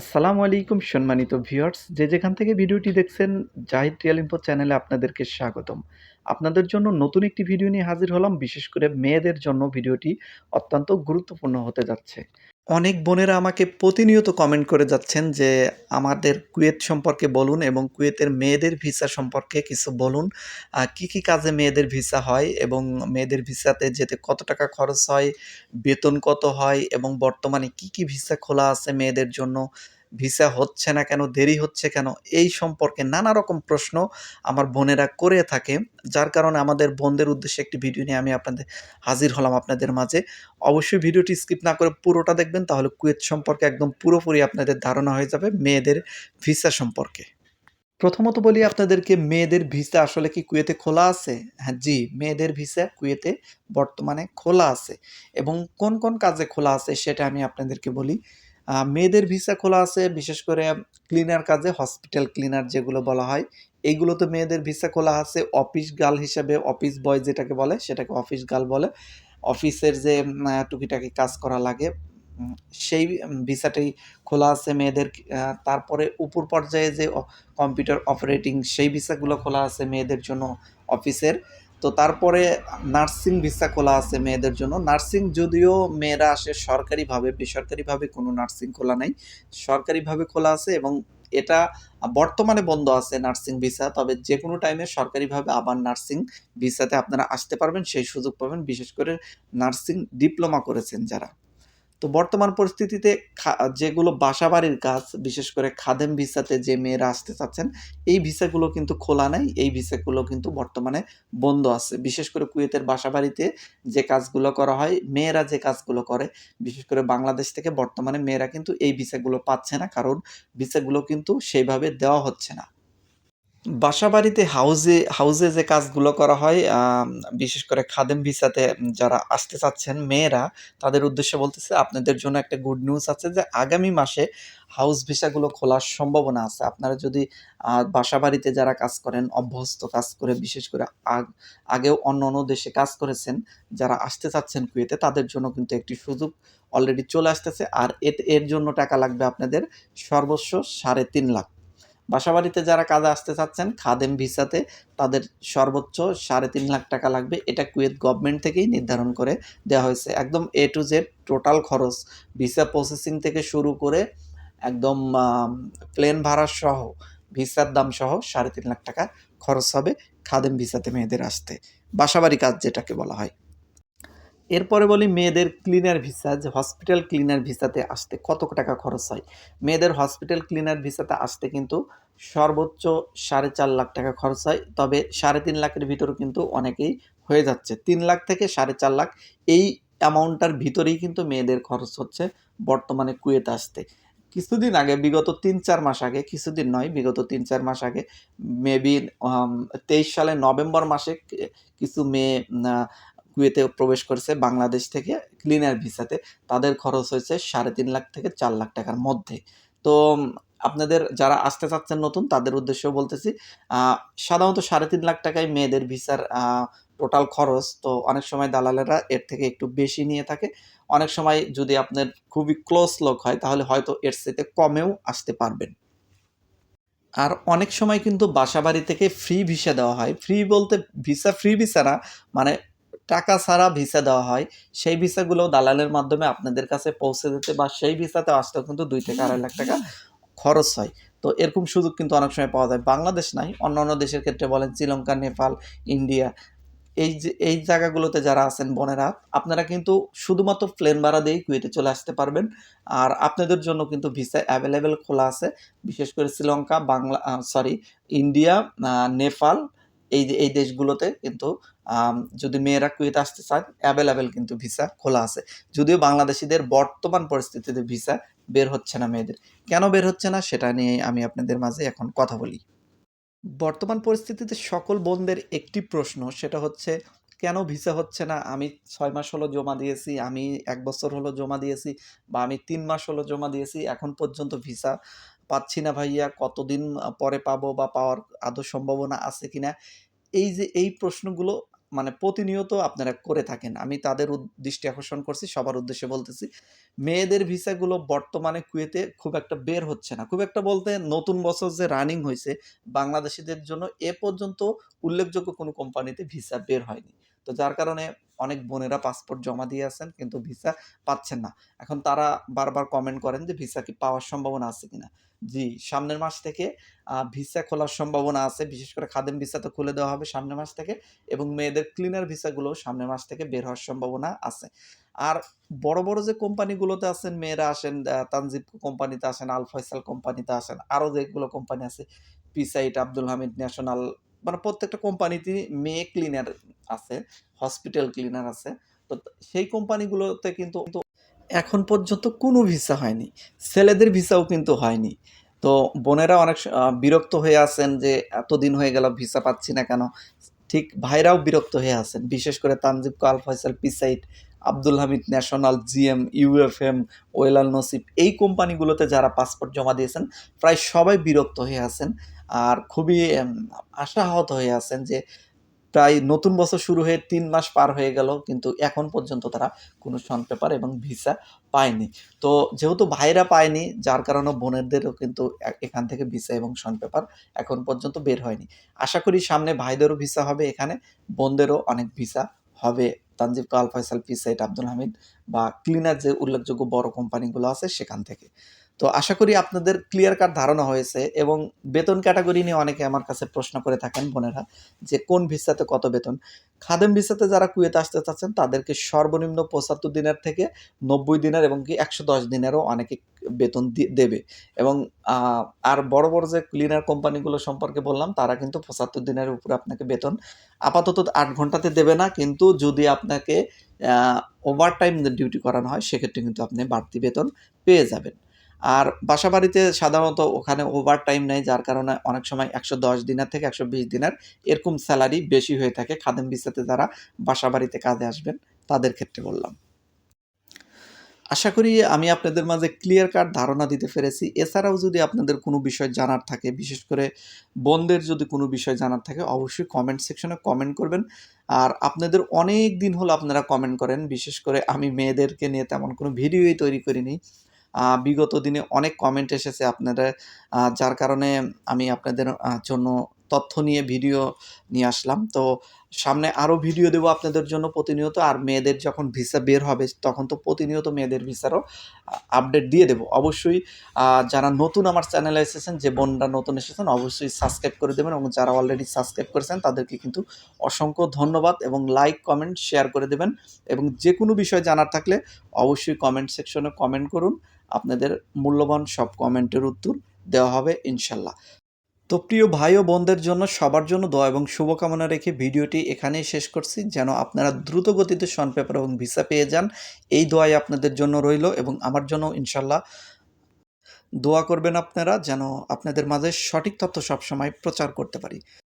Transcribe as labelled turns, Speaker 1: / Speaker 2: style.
Speaker 1: আসসালামু আলাইকুম, সম্মানিত ভিউয়ার্স। যে যেখান থেকে ভিডিওটি দেখছেন, জাহিদ রিয়াল ইনফো চ্যানেলে আপনাদেরকে স্বাগতম। আপনাদের জন্য নতুন একটি ভিডিও নিয়ে হাজির হলাম। বিশেষ করে মেয়েদের জন্য ভিডিওটি অত্যন্ত গুরুত্বপূর্ণ হতে যাচ্ছে। অনেক বোনেরা আমাকে প্রতিনিয়ত কমেন্ট করে যাচ্ছেন যে আমাদের কুয়েত সম্পর্কে বলুন এবং কুয়েতের মেয়েদের ভিসা সম্পর্কে কিছু বলুন। কি কি কাজে মেয়েদের ভিসা হয় এবং মেয়েদের ভিসাতে যেতে কত টাকা খরচ হয়, বেতন কত হয় এবং বর্তমানে কি কি ভিসা খোলা আছে মেয়েদের জন্য? ভিসা হচ্ছে না কেন, দেরি হচ্ছে কেন, এই সম্পর্কে নানা রকম প্রশ্ন আমার বোনেরা করে থাকে, যার কারণে আমাদের বোনদের উদ্দেশ্যে একটি ভিডিও নিয়ে আমি আপনাদের হাজির হলাম আপনাদের মাঝে। অবশ্যই ভিডিওটি স্কিপ না করে পুরোটা দেখবেন, তাহলে কুয়েত সম্পর্কে একদম পুরোপুরি আপনাদের ধারণা হয়ে যাবে মেয়েদের ভিসা সম্পর্কে। প্রথমত বলি আপনাদেরকে, মেয়েদের ভিসা আসলে কি কুয়েতে খোলা আছে? হ্যাঁ জি, মেয়েদের ভিসা কুয়েতে বর্তমানে খোলা আছে। এবং কোন কোন কাজে খোলা আছে সেটা আমি আপনাদেরকে বলি। মেয়েদের ভিসা খোলা আছে, বিশেষ করে ক্লিনার কাজে হসপিটাল ক্লিনার যেগুলো বলা হয়। এইগুলো তো মেয়েদের ভিসা খোলা আছে। অফিস গার্ল হিসাবে অফিস বয় যেটাকে বলে, সেটাকে অফিস গার্ল বলে। অফিসের যে টুকিটাকি কাজ করা লাগে সেই ভিসাটাই খোলা আছে মেয়েদের তারপরে উপর পর্যায়ে যে কম্পিউটার অপারেটিং সেই ভিসাগুলো খোলা আছে মেয়েদের জন্য অফিসের তো তারপরে নার্সিং ভিসা খোলা আছে মেয়েদের জন্য। নার্সিং যদিও মেয়েরা আসে সরকারিভাবে, বেসরকারিভাবে কোনো নার্সিং খোলা নাই। সরকারিভাবে খোলা আছে এবং এটা বর্তমানে বন্ধ আছে নার্সিং ভিসা, তবে যে কোনো টাইমে সরকারিভাবে আবার নার্সিং ভিসাতে আপনারা আসতে পারবেন, সেই সুযোগ পাবেন। বিশেষ করে নার্সিং ডিপ্লোমা করেছেন যারা। তো বর্তমান পরিস্থিতিতে যেগুলো বাসাবাড়ির কাজ, বিশেষ করে খাদেম ভিসাতে যে মেয়েরা আসতে চাচ্ছেন, এই ভিসাগুলো কিন্তু খোলা নাই, এই ভিসাগুলো কিন্তু বর্তমানে বন্ধ আছে। বিশেষ করে কুয়েতের বাসাবাড়িতে যে কাজগুলো করা হয়, মেয়েরা যে কাজগুলো করে, বিশেষ করে বাংলাদেশ থেকে বর্তমানে মেয়েরা কিন্তু এই ভিসাগুলো পাচ্ছে না, কারণ ভিসাগুলো কিন্তু সেইভাবে দেওয়া হচ্ছে না। বাসাবাড়িতে হাউজে হাউজে যে কাজগুলো করা হয় বিশেষ করে খাদেম ভিসাতে যারা আসতে চাচ্ছেন মেয়েরা, তাদের উদ্দেশ্যে বলতেছে আপনাদের জন্য একটা গুড নিউজ আছে যে আগামী মাসে হাউস ভিসাগুলো খোলার সম্ভাবনা আছে। আপনারা যদি বাসাবাড়িতে যারা কাজ করেন, অভ্যস্ত কাজ করে, বিশেষ করে আগ- আগেও অন্য অন্য দেশে কাজ করেছেন, যারা আসতে চাচ্ছেন কুয়েতে, তাদের জন্য কিন্তু একটি সুযোগ অলরেডি চলে আসতেছে। আর এর জন্য টাকা লাগবে আপনাদের সর্বোচ্চ সাড়ে তিন লাখ বাসাবাড়িতে যারা কাজে আসতে চাচ্ছেন, খাদেম ভিসাতে তাদের সর্বোচ্চ সাড়ে তিন লাখ টাকা লাগবে। এটা কুয়েত গভর্নমেন্ট থেকেই নির্ধারণ করে দেওয়া হয়েছে। একদম এ টু জেড টোটাল খরচ। ভিসা প্রসেসিং থেকে শুরু করে একদম প্লেন ভাড়া সহ, ভিসার দাম সহ সাড়ে তিন লাখ টাকা খরচ হবে খাদেম ভিসাতে মেয়েদের আসতে। বাসাবাড়ি কাজ যেটাকে বলা হয়। এরপরে বলি মেয়েদের ক্লিনার ভিসা যে হসপিটাল ক্লিনার ভিসাতে আসতে কত টাকা খরচ হয়? মেয়েদের হসপিটাল ক্লিনার ভিসাতে আসতে কিন্তু সর্বোচ্চ সাড়ে চার লাখ টাকা খরচ হয়, তবে সাড়ে তিন লাখের ভিতরে কিন্তু অনেকেই হয়ে যাচ্ছে। তিন লাখ থেকে সাড়ে চার লাখ এই অ্যামাউন্টটার ভিতরেই কিন্তু মেয়েদের খরচ হচ্ছে বর্তমানে কুয়েত আসতে। কিছুদিন আগে, বিগত তিন চার মাস আগে, কিছুদিন নয়, বিগত তিন চার মাস আগে মেবি তেইশ সালে নভেম্বর মাসে, কিছু মেয়ে কুয়েতে প্রবেশ করেছে বাংলাদেশ থেকে ক্লিনার ভিসাতে। তাদের খরচ হয়েছে সাড়ে তিন লাখ থেকে চার লাখ টাকার মধ্যে। তো আপনাদের যারা আসতে চাচ্ছেন নতুন, তাদের উদ্দেশ্যেও বলতেছি সাধারণত সাড়ে তিন লাখ টাকায় মেয়েদের ভিসার টোটাল খরচ তো অনেক সময় দালালেরা এর থেকে একটু বেশি নিয়ে থাকে। অনেক সময় যদি আপনার খুবই ক্লোজ লোক হয়, তাহলে হয়তো এর সাথে কমেও আসতে পারবেন। আর অনেক সময় কিন্তু বাসাবাড়ি থেকে ফ্রি ভিসা দেওয়া হয়। ফ্রি বলতে ভিসা ফ্রি ভিসা না মানে টাকা ছাড়া ভিসা দেওয়া হয়, সেই ভিসাগুলো দালালের মাধ্যমে আপনাদের কাছে পৌঁছে দিতে বা সেই ভিসাতে আসতেও কিন্তু দুই থেকে আড়াই লাখ টাকা খরচ হয়। তো এরকম সুযোগ কিন্তু অনেক সময় পাওয়া যায়। বাংলাদেশ নাই অন্য অন্য দেশের ক্ষেত্রে বলেন শ্রীলঙ্কা, নেপাল, ইন্ডিয়া, এই যে, এই জায়গাগুলোতে যারা আছেন বোনেরা, আপনারা কিন্তু শুধুমাত্র প্লেন ভাড়া দিয়েই কুয়েটে চলে আসতে পারবেন। আর আপনাদের জন্য কিন্তু ভিসা অ্যাভেলেবেল খোলা আছে। বিশেষ করে শ্রীলঙ্কা, বাংলা সরি ইন্ডিয়া নেপাল এই এই দেশগুলোতে কিন্তু যদি মেয়েরা কুয়েতে আসতে চান অ্যাভেলেবেল কিন্তু ভিসা খোলা আছে। যদিও বাংলাদেশিদের বর্তমান পরিস্থিতিতে ভিসা বের হচ্ছে না মেয়েদের। কেন বের হচ্ছে না, সেটা নিয়ে আমি আপনাদের মাঝে এখন কথা বলি। বর্তমান পরিস্থিতিতে সকল বোনদের একটি প্রশ্ন, সেটা হচ্ছে, কেন ভিসা হচ্ছে না? আমি ছয় মাস হলো জমা দিয়েছি, আমি এক বছর হলো জমা দিয়েছি, বা আমি তিন মাস হলো জমা দিয়েছি, এখন পর্যন্ত ভিসা পাচ্ছি না ভাইয়া কতদিন পরে পাবো বা পাওয়ার আদৌ সম্ভাবনা আছে কিনা এই যে এই প্রশ্নগুলো মানে প্রতিনিয়ত আপনারা করে থাকেন। আমি তাদের দৃষ্টি আকর্ষণ করছি, সবার উদ্দেশ্যে বলতেছি। মেয়েদের ভিসাগুলো বর্তমানে কুয়েতে খুব একটা বের হচ্ছে না। খুব একটা বলতে নতুন বছর যে রানিং হয়েছে বাংলাদেশিদের জন্য এ পর্যন্ত উল্লেখযোগ্য কোনো কোম্পানিতে ভিসা বের হয়নি। তো যার কারণে অনেক বোনেরা পাসপোর্ট জমা দিয়ে আছেন কিন্তু ভিসা পাচ্ছেন না। এখন তারা বারবার কমেন্ট করেন যে ভিসা কি পাওয়ার সম্ভাবনা আছে কিনা? জি, সামনের মাস থেকে ভিসা খোলার সম্ভাবনা আছে। বিশেষ করে খাদেম ভিসা তো খুলে দেওয়া হবে সামনের মাস থেকে এবং মেয়েদের ক্লিনার ভিসাগুলোও সামনের মাস থেকে বের হওয়ার সম্ভাবনা আছে। আর বড়, বড় যে কোম্পানিগুলোতে আছেন মেয়েরা আসেন তানজিব কোম্পানিতে আসেন, আল ফয়সাল কোম্পানিতে আসেন, আরও যেগুলো কোম্পানি আছে পিসাইট, আব্দুল হামিদ ন্যাশনাল মানে প্রত্যেকটা কোম্পানিতেই মেয়ে ক্লিনার আছে, হসপিটাল ক্লিনার আছে। তো সেই কোম্পানিগুলোতে কিন্তু এখন পর্যন্ত কোনো ভিসা হয়নি। ছেলেদের ভিসাও কিন্তু হয়নি। তো বোনেরা অনেক বিরক্ত হয়ে আছেন যে এতদিন হয়ে গেল ভিসা পাচ্ছি না কেন? ঠিক ভাইরাও বিরক্ত হয়ে আছেন। বিশেষ করে তানজিব কাল Faisal, পিসাইট, Abdul Hamid national, GM, UFM, ওয়েলাল নসিব এই কোম্পানিগুলোতে যারা পাসপোর্ট জমা দিয়েছেন প্রায় সবাই বিরক্ত হয়ে আছেন। আর খুবই আশাহত হয়ে আছেন যে প্রায় নতুন বছর শুরু হয়ে তিন মাস পার হয়ে গেল কিন্তু এখন পর্যন্ত তারা কোনো সন পেপার এবং ভিসা পায়নি। তো যেহেতু ভাইরা পায়নি যার কারণে বোনেদেরও কিন্তু এখান থেকে ভিসা এবং সন পেপার এখন পর্যন্ত বের হয়নি। আশা করি সামনে ভাইদেরও ভিসা হবে এখানে, বোনদেরও অনেক ভিসা হবে তানজিব কাল ফয়সাল, পিসাইট, আব্দুল হামিদ বা ক্লিনার যে উল্লেখযোগ্য বড় কোম্পানিগুলো আছে সেখান থেকে। তো আশা করি আপনাদের ক্লিয়ার কাট ধারণা হয়েছে এবং বেতন ক্যাটাগরি নিয়ে অনেকে আমার কাছে প্রশ্ন করে থাকেন বোনেরা যে কোন ভিসাতে কত বেতন? খাদেম ভিসাতে যারা কুয়েতে আসতে চাচ্ছেন তাদেরকে সর্বনিম্ন ৭৫ দিনের থেকে নব্বই দিনের এবং কি একশো দশ দিনেরও অনেকে বেতন দেবে এবং আর বড়, বড় যে ক্লিনার কোম্পানিগুলো সম্পর্কে বললাম তারা কিন্তু ৭৫ দিনের উপরে আপনাকে বেতন আপাতত আট ঘন্টাতে দেবে না কিন্তু যদি আপনাকে আ ওভারটাইম ডিউটি করানো হয় সেক্ষেত্রে কিন্তু আপনি বাড়তি বেতন পেয়ে যাবেন। আর বাসাবাড়িতে সাধারণত ওখানে ওভার টাইম নেই যার কারণে অনেক সময় একশো দশ দিনের থেকে একশো বিশ দিনের এরকম স্যালারি বেশি হয়ে থাকে খাদেম ভিসাতে যারা বাসাবাড়িতে কাজে আসবেন তাদের ক্ষেত্রে বললাম। আশা করি আমি আপনাদের মাঝে ক্লিয়ার কাট ধারণা দিতে পেরেছি। এছাড়াও যদি আপনাদের কোনো বিষয় জানার থাকে, বিশেষ করে বোনদের যদি কোনো বিষয় জানার থাকে অবশ্যই কমেন্ট সেকশনে কমেন্ট করবেন। আর আপনাদের অনেক দিন হলো আপনারা কমেন্ট করেন। বিশেষ করে আমি মেয়েদেরকে নিয়ে তেমন কোনো ভিডিওই তৈরি করিনি। বিগত দিনে অনেক কমেন্ট এসেছে আপনারা যার কারণে আমি আপনাদের জন্য তথ্য নিয়ে ভিডিও নিয়ে আসলাম। তো সামনে আরও ভিডিও দেব আপনাদের জন্য প্রতিনিয়ত। আর মেয়েদের যখন ভিসা বের হবে তখন তো প্রতিনিয়ত মেয়েদের ভিসারও আপডেট দিয়ে দেব। অবশ্যই যারা নতুন আমার চ্যানেলে এসেছেন, যে বোনরা নতুন এসেছেন অবশ্যই সাবস্ক্রাইব করে দেবেন এবং যারা অলরেডি সাবস্ক্রাইব করেছেন তাদেরকে কিন্তু অসংখ্য ধন্যবাদ এবং লাইক, কমেন্ট, শেয়ার করে দেবেন এবং যে কোনো বিষয় জানার থাকলে অবশ্যই কমেন্ট সেকশনে কমেন্ট করুন। আপনাদের মূল্যবান সব কমেন্টের উত্তর দেওয়া হবে ইনশাল্লাহ। তো প্রিয় ভাই ও বোনদের জন্য সবার জন্য দোয়া এবং শুভকামনা রেখে ভিডিওটি এখানেই শেষ করছি। যেন আপনারা দ্রুত গতিতে সন পেপার এবং ভিসা পেয়ে যান। এই দোয়াই আপনাদের জন্য রইল এবং আমার জন্য ইনশাল্লাহ দোয়া করবেন আপনারা যেন আপনাদের মাঝে সঠিক তথ্য সবসময় প্রচার করতে পারি।